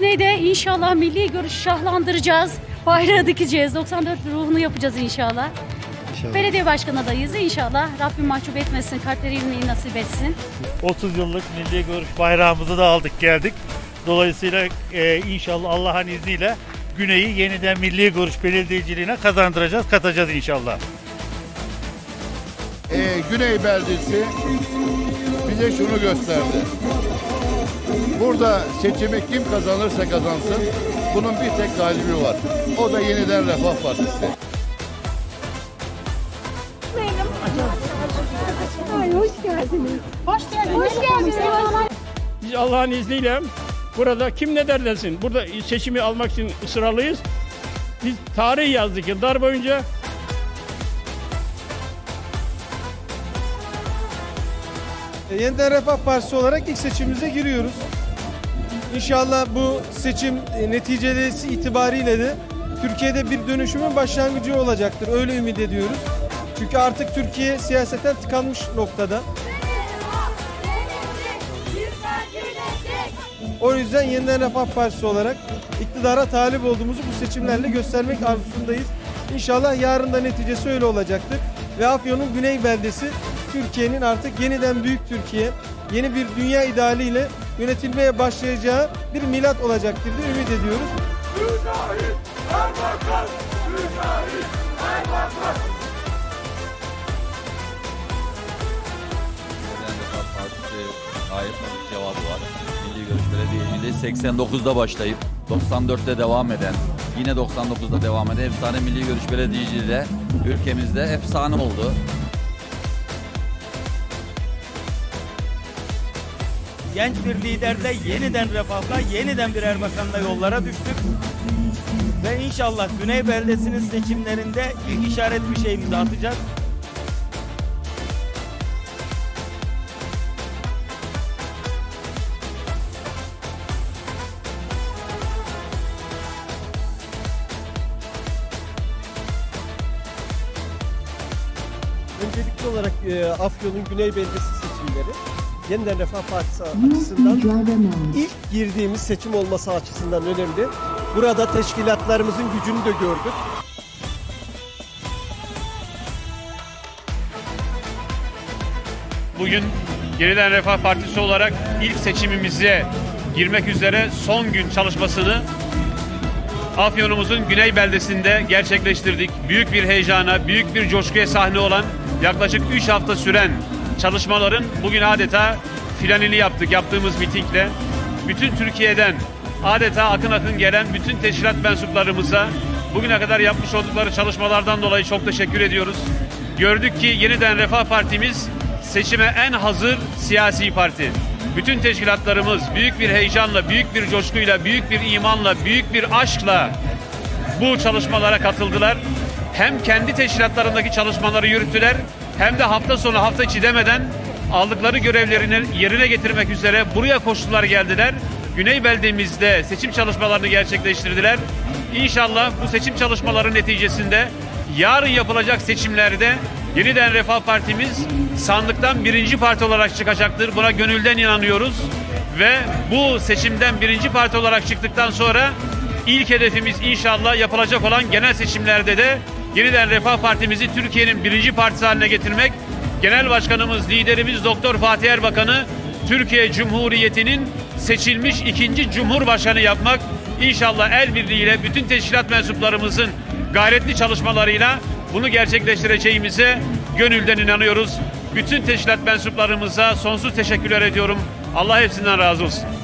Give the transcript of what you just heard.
Pikniğde inşallah milli görüş şahlandıracağız. Bayrağı dikeceğiz. 94 ruhunu yapacağız inşallah. İnşallah. Belediye başkan adayız inşallah. Rabbim mahcup etmesin, kalpleri ilmeği nasip etsin. 30 yıllık milli görüş bayrağımızı da aldık geldik. Dolayısıyla e, inşallah Allah'ın izniyle Güney'i yeniden milli görüş belediyeciliğine kazandıracağız, katacağız inşallah. Ee, Güney beldesi bize şunu gösterdi. Burada seçimi kim kazanırsa kazansın bunun bir tek galibi var. O da yeniden Refah Partisi. Ay hoş geldiniz. Hoş geldiniz. Hoş geldiniz. Biz Allah'ın izniyle burada kim ne der desin. Burada seçimi almak için ısrarlıyız. Biz tarih yazdık yıllar boyunca. Yeniden Refah Partisi olarak ilk seçimimize giriyoruz. İnşallah bu seçim e, neticeleri itibariyle de Türkiye'de bir dönüşümün başlangıcı olacaktır. Öyle ümit ediyoruz. Çünkü artık Türkiye siyaseten tıkanmış noktada. O yüzden Yeniden Refah Partisi olarak iktidara talip olduğumuzu bu seçimlerle göstermek arzusundayız. İnşallah yarın da neticesi öyle olacaktır. Ve Afyon'un Güney Beldesi Türkiye'nin artık yeniden büyük Türkiye, yeni bir dünya idealiyle yönetilmeye başlayacağı bir milat olacaktır diye ümit ediyoruz. Gayet net cevabı var. Milli Görüş Belediyeciliği 89'da başlayıp 94'te devam eden, yine 99'da devam eden efsane Milli Görüş Belediyeciliği de ülkemizde efsane oldu. Genç bir liderle yeniden refahla, yeniden bir Erbakan'la yollara düştük. Ve inşallah Güney Beldesi'nin seçimlerinde ilk işaret bir şeyimizi atacağız. Öncelikli olarak e, Afyon'un Güney Beldesi seçimleri Yeniden Refah Partisi açısından ilk girdiğimiz seçim olması açısından önemli. Burada teşkilatlarımızın gücünü de gördük. Bugün Yeniden Refah Partisi olarak ilk seçimimize girmek üzere son gün çalışmasını Afyon'umuzun güney beldesinde gerçekleştirdik. Büyük bir heyecana, büyük bir coşkuya sahne olan yaklaşık 3 hafta süren çalışmaların bugün adeta filanini yaptık yaptığımız mitingle. Bütün Türkiye'den adeta akın akın gelen bütün teşkilat mensuplarımıza bugüne kadar yapmış oldukları çalışmalardan dolayı çok teşekkür ediyoruz. Gördük ki yeniden Refah Partimiz seçime en hazır siyasi parti. Bütün teşkilatlarımız büyük bir heyecanla, büyük bir coşkuyla, büyük bir imanla, büyük bir aşkla bu çalışmalara katıldılar. Hem kendi teşkilatlarındaki çalışmaları yürüttüler hem de hafta sonu hafta içi demeden aldıkları görevlerini yerine getirmek üzere buraya koştular geldiler. Güney beldemizde seçim çalışmalarını gerçekleştirdiler. İnşallah bu seçim çalışmaları neticesinde yarın yapılacak seçimlerde yeniden Refah Partimiz sandıktan birinci parti olarak çıkacaktır. Buna gönülden inanıyoruz. Ve bu seçimden birinci parti olarak çıktıktan sonra ilk hedefimiz inşallah yapılacak olan genel seçimlerde de yeniden Refah Partimizi Türkiye'nin birinci partisi haline getirmek. Genel Başkanımız, liderimiz Doktor Fatih Erbakan'ı Türkiye Cumhuriyeti'nin seçilmiş ikinci Cumhurbaşkanı yapmak. İnşallah el birliğiyle bütün teşkilat mensuplarımızın gayretli çalışmalarıyla bunu gerçekleştireceğimize gönülden inanıyoruz. Bütün teşkilat mensuplarımıza sonsuz teşekkürler ediyorum. Allah hepsinden razı olsun.